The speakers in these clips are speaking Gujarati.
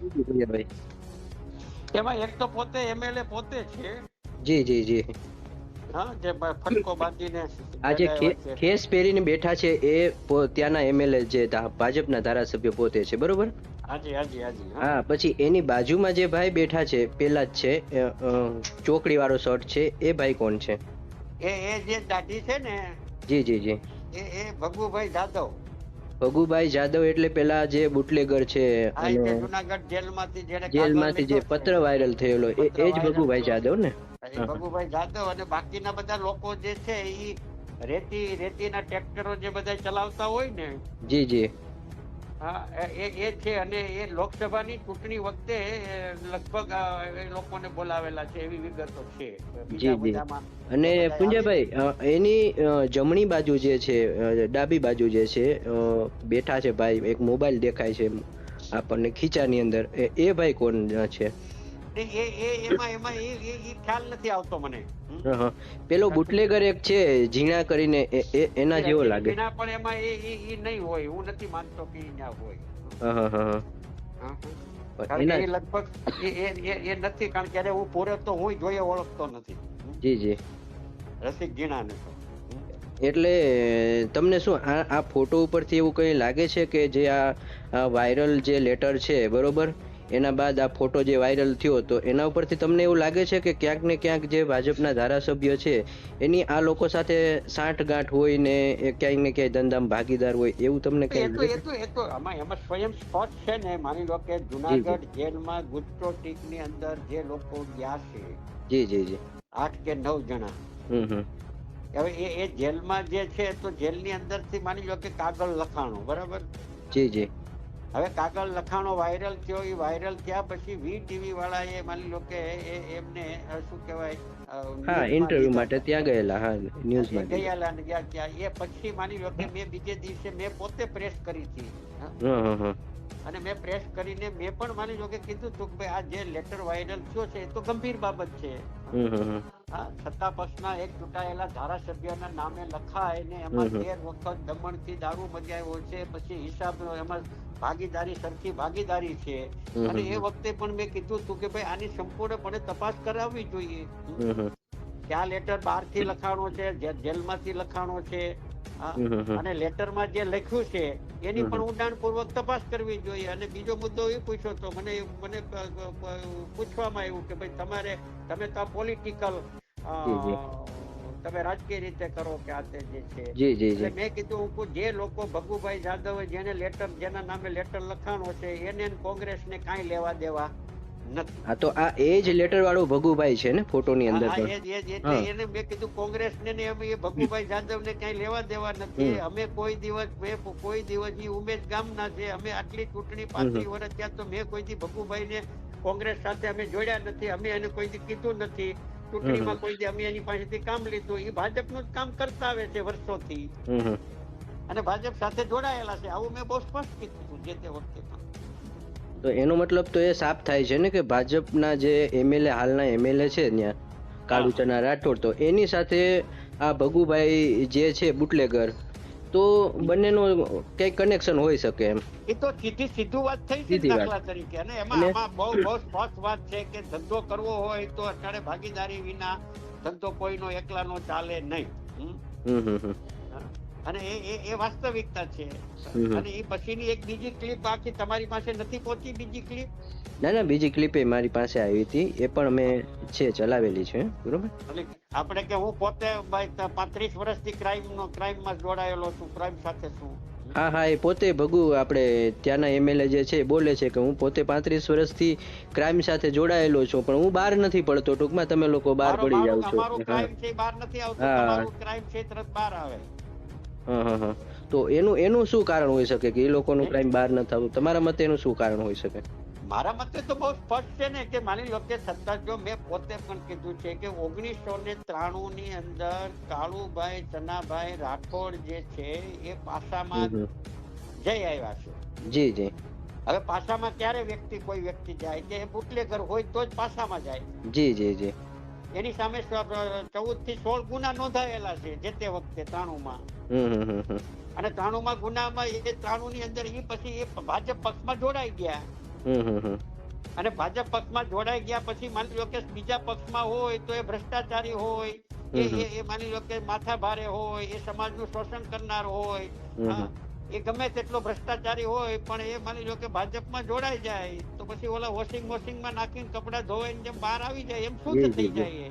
ભાઈ એમાં એક તો પોતે એમએલએ પોતે છે. જી જી જી. હા જે ફટકો બાંધીને આ જે. ખેસ પહેરીને બેઠા છે એ ત્યાંના એમએલએ જે ભાજપના ધારાસભ્ય પોતે છે બરોબર? હાજી હાજી હાજી હા. હા પછી એની બાજુમાં જે ભાઈ બેઠા છે પેલા જ છે ચોકડી વાળો શર્ટ છે એ ભાઈ કોણ છે? એ એ જે દાઢી છે ને જી જી જી. એ એ ભગુભાઈ જાદવ. ભગુભાઈ જાદવ એટલે પેલા જે બુટલેગર છે જુનાગઢ જેલમાંથી જેને જેલમાંથી જે પત્ર વાયરલ થયેલો એ જ ભગુભાઈ જાદવ ને? ભગુભાઈ જાદવ અને બાકીના બધા લોકો જે છે એ રેતી રેતીના ટ્રેક્ટરો જે બધા ચલાવતા હોય ને જી જી. હા એ એ- છે અને એ લોકસભાની ચૂંટણી વખતે લગભગ એ લોકોને બોલાવેલા છે એવી વિગતો છે. જી જી. અને પુંજાભાઈ એની જમણી બાજુ જે છે ડાબી બાજુ જે છે બેઠા છે ભાઈ એક મોબાઈલ દેખાય છે આપણને ખીચાની અંદર. એ ભાઈ કોણ છે? એ એ એમાં એમાં એ એ- એ ખ્યાલ નથી આવતો મને. પેલો બુટલેગર એક છે ઝીણા કરીને એના જેવો લાગે. પણ એમાં એ એ એ નહીં હોય હું નથી માનતો કે ઈ હોય. એના લગભગ એ એ- નથી કારણ કે હું પૂરે તો હું જોઈએ ઓળખતો નથી. જી જી. રસિક જીણાને તો. એટલે તમને શું આ આ ફોટો ઉપરથી એવું કંઈ લાગે છે કે જે આ વાયરલ જે લેટર છે બરોબર? એના બાદ આ ફોટો જે વાયરલ થયો તો એના ઉપરથી તમને એવું લાગે છે કે ક્યાંક ને ક્યાંક જે ભાજપના ધારાસભ્ય છે એની આ લોકો સાથે સાંઠગાંઠ હોય ને એ ક્યાંય ને ક્યાંય ધંધામાં ભાગીદાર હોય એવું તમને કઈ તો એ તો એ તો આમાં એમાં સ્વયં સ્પષ્ટ છે ને માની લો કે જુનાગઢ જેલમાં ગુજ્જો ની અંદર જે લોકો ગયા છે જી જી જી. આઠ કે નવ જણા. હમ હમ. હવે એ એ જેલમાં જે છે તો જેલની અંદરથી માની લો કે કાગળ લખાણો બરાબર? જી જી. હવે કાગળ લખાણો વાયરલ થયો એ વાયરલ થયા પછી વી ટીવી વાળા એ માની લો કે એમને શું કહેવાય હા ઇન્ટરવ્યુ માટે ત્યાં ગયેલા હા ન્યૂઝ માટે ગયેલા ને ગયા ત્યાં. એ પછી માની લો કે મેં બીજે દિવસે મેં પોતે પ્રેસ કરી હતી. અને મેં પ્રેસ કરીને મેં પણ માની લો કે કીધું હતું કે ભાઈ આ જે લેટર વાયરલ થયો છે એ તો ગંભીર બાબત છે. સત્તા પક્ષના એક ચૂંટાયેલા ધારાસભ્યના નામે લખાય ને એમાં. તેર વખત દમણથી દારૂ મજાયો છે પછી હિસાબ એમાં ભાગીદારી સરખી ભાગીદારી છે અને એ વખતે પણ મેં કીધું હતું કે ભાઈ આની સંપૂર્ણપણે તપાસ કરાવવી જોઈએ ક્યાં લેટર કે થી લખાણો છે જેલમાંથી લખાણો છે. અને લેટરમાં જે લખ્યું છે એની પણ. ઊંડાણપૂર્વક તપાસ કરવી જોઈએ. અને બીજો મુદ્દો એ પૂછ્યો તો મને મને પૂછવામાં આવ્યું કે ભાઈ તમારે તમે તો પોલિટિકલ. તમે રાજકીય રીતે કરો કે આ તે જે છે. એટલે મેં કીધું હું જે લોકો ભગુભાઈ જાદવ જેને લેટર જેના નામે લેટર લખાણો છે એને ને કોંગ્રેસને કાંઈ લેવા દેવા. હા તો આ એ જ લેટર વાળો ભગુભાઈ છે ને ફોટોની અંદર પણ. એ જ- એ જ- એટલે એને મેં કીધું કોંગ્રેસ ને એ ભગુભાઈ જાદવને ક્યાંય લેવા દેવા નથી. અમે કોઈ દિવસ મેં કોઈ દિવસ ઈ ઉમેશ ગામના છે. અમે આટલી ચૂંટણી પાંત્રીસ વર્ષ ત્યાં તો મેં કોઈ ભગુભાઈ ને કોંગ્રેસ સાથે અમે જોડ્યા નથી. અમે એને કોઈ દી કીધું નથી. ચૂંટણીમાં કોઈ અમે એની પાસેથી કામ લીધું. એ ભાજપનું જ કામ કરતા આવે છે વર્ષોથી. હમ હમ. અને ભાજપ સાથે જોડાયેલા છે. આવું મેં બહુ સ્પષ્ટ કીધું જે તે વખતે તો એનો મતલબ તો એ સાફ થાય છે ને કે ભાજપના જે એમએલએ હાલના એમએલએ છે ત્યાં કાળુચના રાઠોડ તો એની સાથે આ ભગુભાઈ જે છે બુટલેગર તો બંનેનું કઈ કનેક્શન હોઈ શકે એમ. એ તો સીધી સીધું વાત થઈ છે દાખલા તરીકે. અને એમાં આમાં બહુ બહુ સ્પષ્ટ વાત છે કે ધંધો કરવો હોય તો અત્યારે ભાગીદારી વિના ધંધો કોઈનો એકલાનો ચાલે નહીં. હમ? હમ. અને એ એ વાસ્તવિકતા છે. અને એ પછીની એક બીજી ક્લિપ બાકી તમારી પાસે નથી પહોંચી બીજી ક્લિપ ના ના બીજી ક્લિપ એ મારી પાસે આવી હતી. એ પણ મેં છે ચલાવેલી છે. બરોબર? એટલે આપણે કે હું પોતે ભાઈ પાંત્રીસ વર્ષથી ક્રાઇમ નો ક્રાઇમમાં જોડાયેલો છું ક્રાઇમ સાથે છું. હા હા એ પોતે ભગુ આપણે ત્યાંના એમએલએ જે છે બોલે છે કે હું પોતે પાંત્રીસ વર્ષથી ક્રાઇમ સાથે જોડાયેલો છું પણ હું બહાર નથી પડતો. ટૂંકમાં તમે લોકો બહાર પડી જાવ છો. ક્રાઇમ છે બહાર નથી આવતો ક્રાઇમ છે તરત બહાર આવે. તો એનું એનું શું કારણ હોઈ શકે કે એ લોકોનું ક્રાઇમ બહાર ન થતું તમારા મતે એનું શું કારણ હોઈ શકે? મારા મતે તો બહુ સ્પષ્ટ છે ને કે માની લો કે સત્તા જો મેં પોતે પણ કીધું છે કે ઓગણીસો ને ત્રાણું ની અંદર કાળુભાઈ ચનાભાઈ રાઠોડ જે છે એ પાસામાં જઈ આવ્યા છે. જી જી. હવે પાસામાં ક્યારે વ્યક્તિ કોઈ વ્યક્તિ જાય કે બુટલેગર હોય તો જ પાસામાં જાય. જી જી જી. એની સામે ચૌદથી સોળ ગુના નોંધાયેલા છે જે તે વખતે ત્રાણું માં. અને ત્રાણું માં ગુનામાં એ ત્રાણું ની અંદર એ પછી એ ભાજપ પક્ષમાં જોડાઈ ગયા. અને ભાજપ પક્ષમાં જોડાઈ ગયા પછી માની લો કે બીજા પક્ષમાં હોય તો એ ભ્રષ્ટાચારી હોય એ માની લો કે માથા ભારે હોય એ સમાજનું શોષણ કરનાર હોય. એ ગમે તેટલો ભ્રષ્ટાચારી હોય પણ એ માની લો કે ભાજપમાં જોડાઈ જાય તો પછી ઓલા વોશિંગ મશીનમાં નાખીને કપડા ધોવાઈને જેમ બહાર આવી જાય એમ શુદ્ધ થઈ જાય.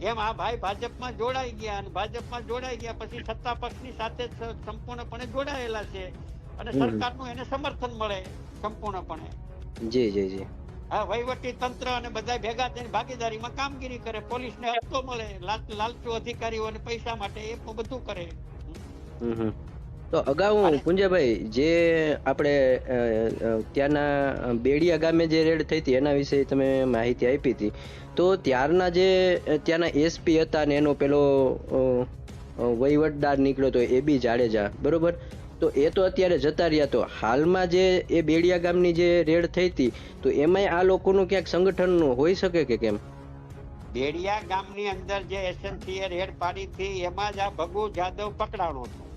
એમ આ ભાઈ ભાજપમાં જોડાઈ ગયા અને ભાજપમાં જોડાઈ ગયા પછી સત્તા પક્ષની સાથે સંપૂર્ણપણે જોડાયેલા છે અને. સરકારનું એને સમર્થન મળે સંપૂર્ણપણે જી જી જી હા વહીવટી તંત્ર અને બધા ભેગા થઈને ભાગીદારીમાં કામગીરી કરે પોલીસને હપ્તો મળે લાલ- લાલચુ અધિકારીઓને પૈસા માટે એ બધું કરે હમ હમ. તો અગાઉ પુંજાભાઈ જે આપણે ત્યાંના બેડિયા ગામે જે રેડ થઈ હતી એના વિશે તમે માહિતી આપી હતી. તો ત્યારના જે ત્યાંના એસપી હતા ને એનો પેલો વહીવટદાર નીકળ્યો હતો એ બી જાડેજા બરોબર? તો એ તો અત્યારે જતા રહ્યા. તો હાલમાં જે એ બેડિયા ગામની જે રેડ થઈ હતી તો એમાંય આ લોકોનું ક્યાંક સંગઠન હોઈ શકે કે કેમ? બેડિયા ગામની અંદર જે એસએમસી એ રેડ પાડી હતી એમાં જ આ ભગુ જાદવ પકડાણો હતો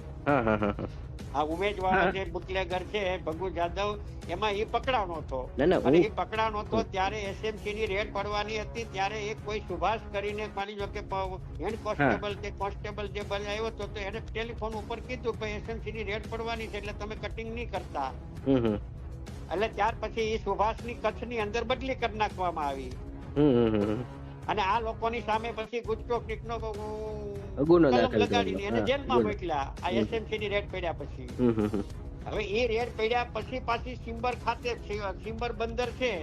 આ ઉમેદવારો જે બુટલેગર છે ભગુ જાદવ એમાં એ પકડાણો હતો. અને એ પકડાણો હતો ત્યારે એસએમસી ની રેડ પડવાની હતી ત્યારે એક કોઈ સુભાષ કરીને માની લો કે હેડ કોન્સ્ટેબલ કે કોન્સ્ટેબલ જે આવ્યો હતો તો એને ટેલિફોન ઉપર કીધું કે એસએમસી ની રેડ પડવાની છે એટલે તમે કટિંગ નહીં કરતા. એટલે ત્યાર પછી એ સુભાષની કચ્છની અંદર બદલી કરી નાખવામાં આવી. અને આ લોકોની સામે પછી ગુજકો ક્રિકનો ગુનો દાખલ લગાડીને એને જેલમાં મોકલ્યા. આ એસએમસી ની રેડ પડ્યા પછી. હમ હમ હમ. હવે એ રેડ પડ્યા પછી પાછી સિમ્બર ખાતે સિમ્બર બંદર છે.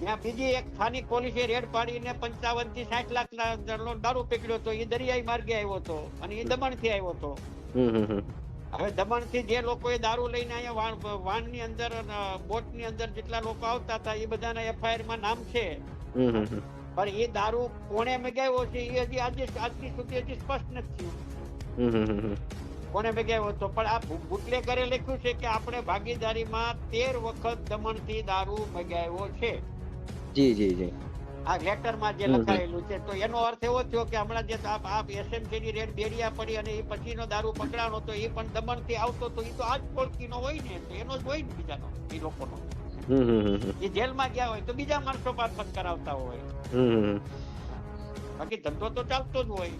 ત્યાં બીજી એક સ્થાનિક પોલીસે રેડ પાડીને પંચાવનથી સાઠ લાખ ના દારૂ પકડ્યો હતો એ દરિયાઈ માર્ગે આવ્યો હતો અને એ દમણથી આવ્યો હતો. હવે દમણથી જે લોકો એ દારૂ લઈને અહીંયા વાનની અંદર બોટની અંદર જેટલા લોકો આવતા હતા એ બધાના એફઆઈઆરમાં નામ છે. પણ એ દારૂ કોણે મગાવ્યો છે એ હજી આજે આજની સુધી હજી સ્પષ્ટ નથી થયું. કોને મગાવ્યો હતો પણ આ ભૂ- બુટલેગરે લખ્યું છે કે આપણે ભાગીદારીમાં તેર વખત દમણથી દારૂ મગાવ્યો છે જી જી જી આ લેટરમાં જે. લખાયેલું છે તો એનો અર્થ એવો થયો કે હમણાં જે આપ આપ એસએમસી ની રેડ બેડિયા પડી અને એ પછીનો દારૂ પકડાણો તો એ પણ દમણથી આવતો તો એ તો આજ પોળકી નો હોય ને તો એનો જ હોય ને બીજાનો એ લોકોનો. એ જેલમાં ગયા હોય તો બીજા માણસો પાછળ કરાવતા હોય. બાકી ધંધો તો ચાલતો જ હોય.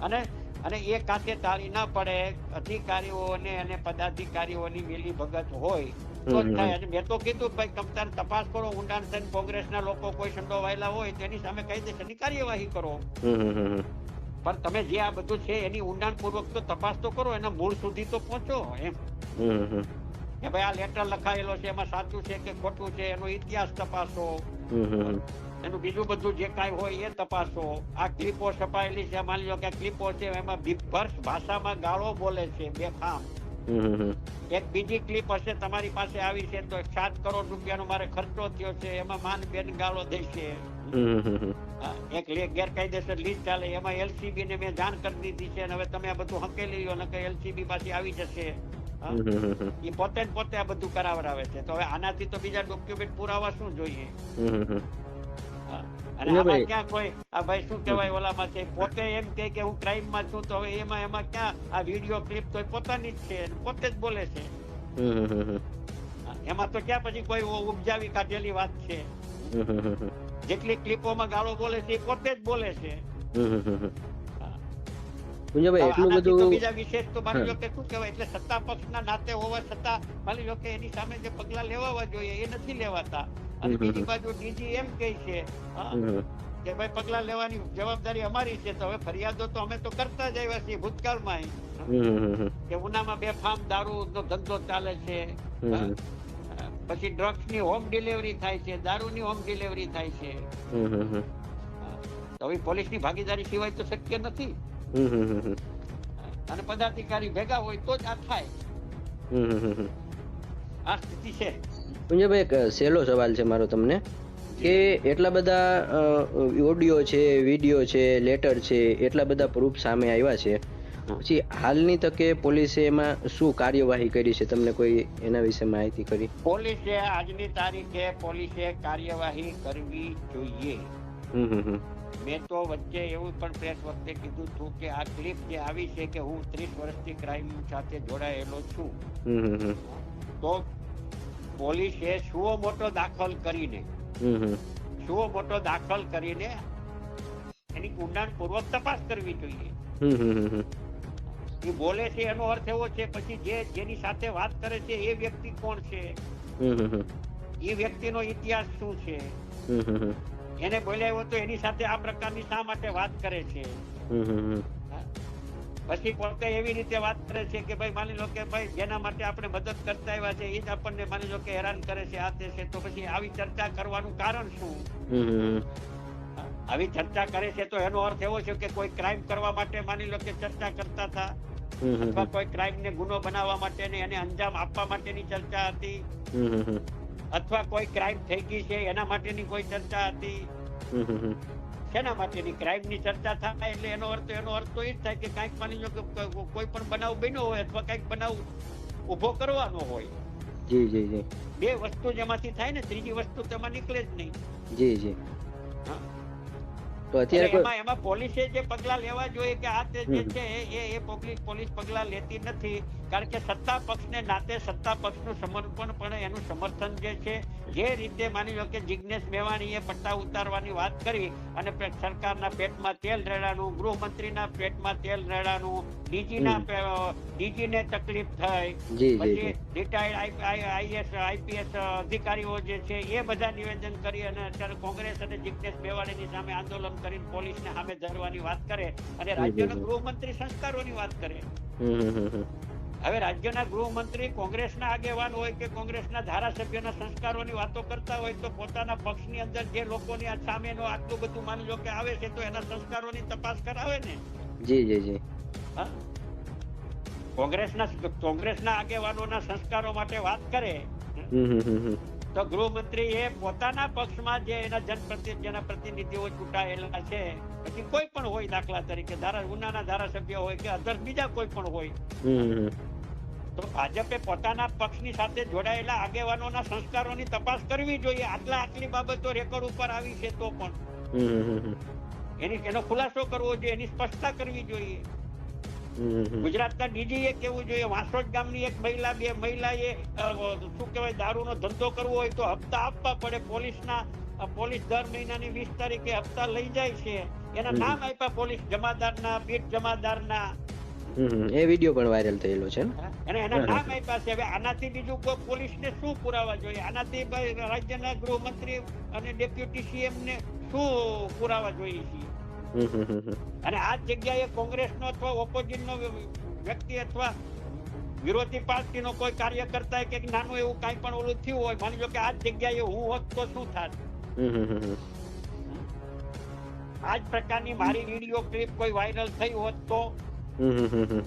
અને અને એ કાંતે તાળી ના પડે અધિકારીઓને અને પદાધિકારીઓની મિલી ભગત હોય તો થાય. અને મેં તો કીધું ભાઈ તમ તપાસ કરો ઊંડાણ થઈને કોંગ્રેસના લોકો કોઈ સંડોવાયેલા હોય તેની સામે કાયદેસરની કાર્યવાહી કરો. પણ તમે જે આ બધું છે એની ઊંડાણ પૂર્વક તો તપાસ તો કરો એના મૂળ સુધી તો પહોંચો એમ. કે ભાઈ આ લેટર લખાયેલો છે એમાં સાચું છે કે ખોટું છે એનો ઇતિહાસ તપાસો. એનું બીજું બધું જે કાંઈ હોય એ તપાસો આ ક્લિપો છપાયેલી છે માની લો કે ક્લિપો છે એમાં બીભત્સ ભાષામાં ગાળો બોલે છે હમ હમ. એક બીજી ક્લિપ હશે તમારી પાસે આવી છે તો સાત કરોડ રૂપિયાનો મારે ખર્ચો થયો છે એમાં માન બેન ગાળો દે છે હમ હમ હમ. હા, એક ગેરકાયદેસર લીજ ચાલે એમાં એલસીબી ને મેં જાણ કરી દીધી છે અને હવે તમે આ બધું હકેલી લો કે એલસીબી પાછી આવી જશે. એ પોતે પોતે આ બધું કરાવડાવે છે. તો હવે આનાથી તો બીજા ડોક્યુમેન્ટ પુરાવા શું જોઈએ. અને આમાં ક્યાં કોઈ આ ભાઈ શું કહેવાય ઓલામાં છે? પોતે એમ કહે કે હું ક્રાઇમમાં છું તો હવે એમાં એમાં ક્યાં આ વીડિયો ક્લિપ તો પોતાની જ છે પોતે જ બોલે છે. એમાં તો ક્યાં પછી કોઈ ઉપજાવી કાઢેલી વાત છે. જેટલી ક્લિપોમાં ગાળો બોલે છે એ પોતે જ બોલે છે. પુંજાભાઈ એટલું બધું બીજા વિશેષ તો માની લો કે શું કહેવાય એટલે સત્તા પક્ષના નાતે હોવા છતાં માની લો કે એની સામે જે પગલા લેવાવા જોઈએ એ નથી લેવાતા અને બીજી બાજુ ડીજી એમ કહે છે. કે ભાઈ પગલા લેવાની જવાબદારી અમારી છે તો હવે ફરિયાદો તો અમે તો કરતા જ આવ્યા છીએ ભૂતકાળમાં. કે ઉનામાં બેફામ દારૂ નો ધંધો ચાલે છે. પછી ડ્રગ્સની હોમ ડિલિવરી થાય છે દારૂની હોમ ડિલિવરી થાય છે. તો હવે પોલીસની ભાગીદારી સિવાય તો શક્ય નથી. અને પદાધિકારી ભેગા હોય તો જ આ થાય. હમ હમ હમ હમ. આ સ્થિતિ છે. પુંજાભાઈ એક સહેલો સવાલ છે મારો તમને. કે એટલા બધા ઓડિયો છે વીડિયો છે લેટર છે એટલા બધા પ્રૂફ સામે આવ્યા છે. પછી હાલની તકે પોલીસે એમાં શું કાર્યવાહી કરી છે? તમને કોઈ એના વિશે માહિતી કરી? પોલીસે આજની તારીખે પોલીસે કાર્યવાહી કરવી જોઈએ. હમ હમ હમ. મેં તો વચ્ચે એવું પણ પ્રેસ વખતે કીધું હતું કે આ ક્લિપ જે આવી છે કે હું ત્રીસ વર્ષથી ક્રાઇમ સાથે જોડાયેલો છું. તો પોલીસે સુઓ મોટો દાખલ કરીને સુઓ મોટો દાખલ કરીને એની ઊંડાણપૂર્વક તપાસ કરવી જોઈએ. એ બોલે છે એનો અર્થ એવો છે પછી જે જેની સાથે વાત કરે છે એ વ્યક્તિ કોણ છે? એ વ્યક્તિનો ઇતિહાસ શું છે? એને બોલાવ્યો તો એની સાથે આ પ્રકારની શા માટે વાત કરે છે? પછી પોતે એવી રીતે વાત કરે છે કે ભાઈ માની લો કે ભાઈ જેના માટે આપણે મદદ કરતા આવ્યા છે એ જ આપણને માની લો કે હેરાન કરે છે આ તે છે તો પછી આવી ચર્ચા કરવાનું કારણ શું? આવી ચર્ચા કરે છે તો એનો અર્થ એવો છે કે કોઈ ક્રાઇમ કરવા માટે માની લો કે ચર્ચા કરતા હતા અથવા કોઈ ક્રાઇમ ને ગુનો બનાવવા માટે એને અંજામ આપવા માટેની ચર્ચા હતી. અથવા કોઈ ક્રાઇમ થઈ ગઈ છે એના માટેની કોઈ ચર્ચા હતી? શેના માટેની ક્રાઇમની ચર્ચા થાય? એટલે એનો અર્થ એનો અર્થ તો એ જ થાય કે કાંઈક માની લો કે કોઈ પણ બનાવ બન્યો હોય અથવા કાંઈક બનાવ ઊભો કરવાનો હોય. જી જી જી. બે વસ્તુ જેમાંથી થાય ને ત્રીજી વસ્તુ તેમાં નીકળે જ નહીં. જી જી. તો અત્યારે એમાં એમાં પોલીસે જે પગલા લેવા જોઈએ કે આ તે જે છે એ એ પોલીસ પોલીસ પગલા લેતી નથી. કારણ કે સત્તા પક્ષને નાતે સત્તા પક્ષનું સમર્પણ પણ એનું સમર્થન જે છે જે રીતે માની લો કે જિજ્ઞેશ મેવાણીએ પટ્ટા ઉતારવાની વાત કરી અને સરકારના પેટમાં તેલ રેડાનું ગૃહમંત્રીના પેટમાં તેલ રેડાનું ડીજીના ડીજીને તકલીફ થઈ પછી રિટાયર્ડ આઈએસ આઈપીએસ અધિકારીઓ જે છે એ બધા નિવેદન કરી અને અત્યારે કોંગ્રેસ અને જિજ્ઞેશ મેવાણીની સામે આંદોલન કરીને પોલીસને સામે ધરવાની વાત કરે અને રાજ્યના ગૃહમંત્રી સંસ્કારોની વાત કરે. હવે રાજ્યના ગૃહમંત્રી કોંગ્રેસના આગેવાન હોય કે કોંગ્રેસના ધારાસભ્યના સંસ્કારોની વાતો કરતા હોય તો પોતાના પક્ષની અંદર જે લોકોની આ સામેનો આટલું બધું માની લો કે આવે છે તો એના સંસ્કારોની તપાસ કરાવે ને? જી જી જી. હા? કોંગ્રેસના કોંગ્રેસના આગેવાનોના સંસ્કારો માટે વાત કરે. તો ગૃહમંત્રી એ પોતાના પક્ષમાં જે એના જનપ્રતિ જેના પ્રતિનિધિઓ ચૂંટાયેલા છે પછી કોઈ પણ હોય દાખલા તરીકે ધારા ઉનાના ધારાસભ્ય હોય કે અધર બીજા કોઈ પણ હોય. તો ભાજપે પોતાના પક્ષની સાથે જોડાયેલા આગેવાનોના સંસ્કારોની તપાસ કરવી જોઈએ. આટલા આટલી બાબતો રેકોર્ડ ઉપર આવી છે તો પણ. એની એનો ખુલાસો કરવો જોઈએ એની સ્પષ્ટતા કરવી જોઈએ. ગુજરાતના ડીજી એ કેવું જોઈએ? વાસોદ ગામની એક મહિલા બે મહિલાએ એ શું કહેવાય દારૂનો ધંધો કરવો હોય તો હપ્તા આપવા પડે. પોલીસના પોલીસ દર મહિનાની વીસ તારીખે હપ્તા લઈ જાય છે. એના નામ આપ્યા પોલીસ જમાદારના પીઠ જમાદારના. એ વીડિયો પણ વાયરલ થયેલો છે અને એના નામ આપ્યા છે. હવે આનાથી બીજું કોઈ પોલીસને શું પુરાવા જોઈએ? આનાથી રાજ્યના ગૃહમંત્રી અને ડેપ્યુટી સીએમ ને શું પુરાવા જોઈએ છે હમ હમ હમ હમ. અને આ જગ્યાએ કોંગ્રેસનો અથવા ઓપોઝિટનો વ્યક્તિ અથવા વિરોધી પાર્ટીનો કોઈ કાર્યકર્તા કે નાનું એવું કાંઈ પણ ઓલું થયું હોય માની લો કે આ જગ્યાએ હું હોત તો શું થાત? આ જ પ્રકારની મારી વીડિયો ક્લિપ કોઈ વાયરલ થઈ હોત તો હમ હમ હમ હમ.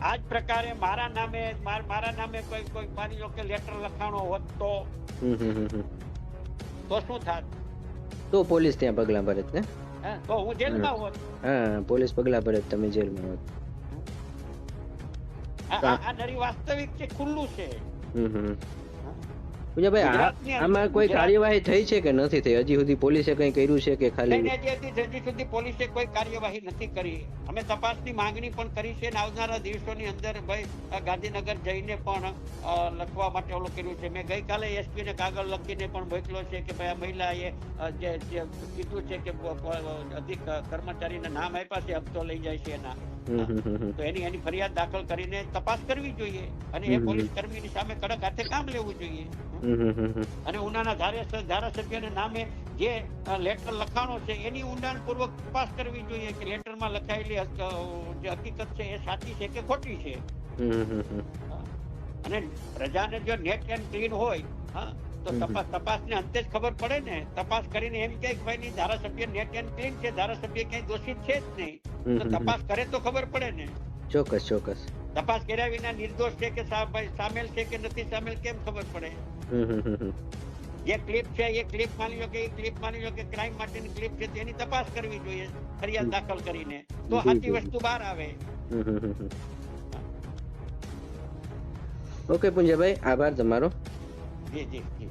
આ જ પ્રકારે મારા નામે માર- નામે કોઈ કોઈ માની લો કે લેટર લખાણો હોત તો. તો શું થાત? તો પોલીસ ત્યાં પગલાં ભરે ને? તો હું જેલમાં હોત? હા પોલીસ પગલાં ભરે તમે જેલમાં હોત. આ નરી વાસ્તવિક છે ખુલ્લું છે? હમ હમ. પૂજાભાઈ આમાં કોઈ કાર્યવાહી થઈ છે કે નથી થઈ? હજી સુધી પોલીસે કંઈ કર્યું છે કે ખાલી હજી સુધી પોલીસે કોઈ કાર્યવાહી નથી કરી. અમે તપાસની માંગણી પણ કરી છે અને આવનારા દિવસોની અંદર ભાઈ ગાંધીનગર જઈને પણ લખવા માટે ઓલું કર્યું છે. મેં ગઈકાલે એસપીને કાગળ લખીને પણ મોકલ્યો છે કે ભાઈ આ મહિલાએ જે જે કીધું છે કે અધિક કર્મચારીને નામ આપ્યા છે હપ્તો લઈ જાય છે એના. તો એની એની ફરિયાદ દાખલ કરીને તપાસ કરવી જોઈએ અને એ પોલીસ કર્મીની સામે કડક હાથે કામ લેવું જોઈએ. અને ઉનાના ધારાસભ્ય ધારાસભ્યના નામે જે લેટર લખાણો છે એની ઊંડાણપૂર્વક તપાસ કરવી જોઈએ કે લેટરમાં લખાયેલી જે હકીકત છે એ સાચી છે કે ખોટી છે. અને પ્રજાને જો નેટ એન્ડ ક્લીન હોય હા તો. તપાસ તપાસને અંતે જ ખબર પડે ને. તપાસ કરીને એમ કે ભાઈ ધારાસભ્ય નેટ એન્ડ ક્લીન છે ધારાસભ્ય ક્યાંય દોષિત છે જ નહીં. તો. તપાસ કરે તો ખબર પડે ને. ચોક્કસ ચોક્કસ. તપાસ કર્યા વિના નિર્દોષ છે કે સામેલ છે કે નથી સામેલ કેમ ખબર પડે. જે ક્લિપ છે એ ક્લિપ માની લો કે એ ક્લિપ માની લો કે ક્રાઇમ માટેની ક્લિપ છે તેની તપાસ કરવી જોઈએ ફરિયાદ દાખલ કરીને. તો સાચી વસ્તુ બહાર આવે. ઓકે પુંજાભાઈ આભાર તમારો. જી જી જી.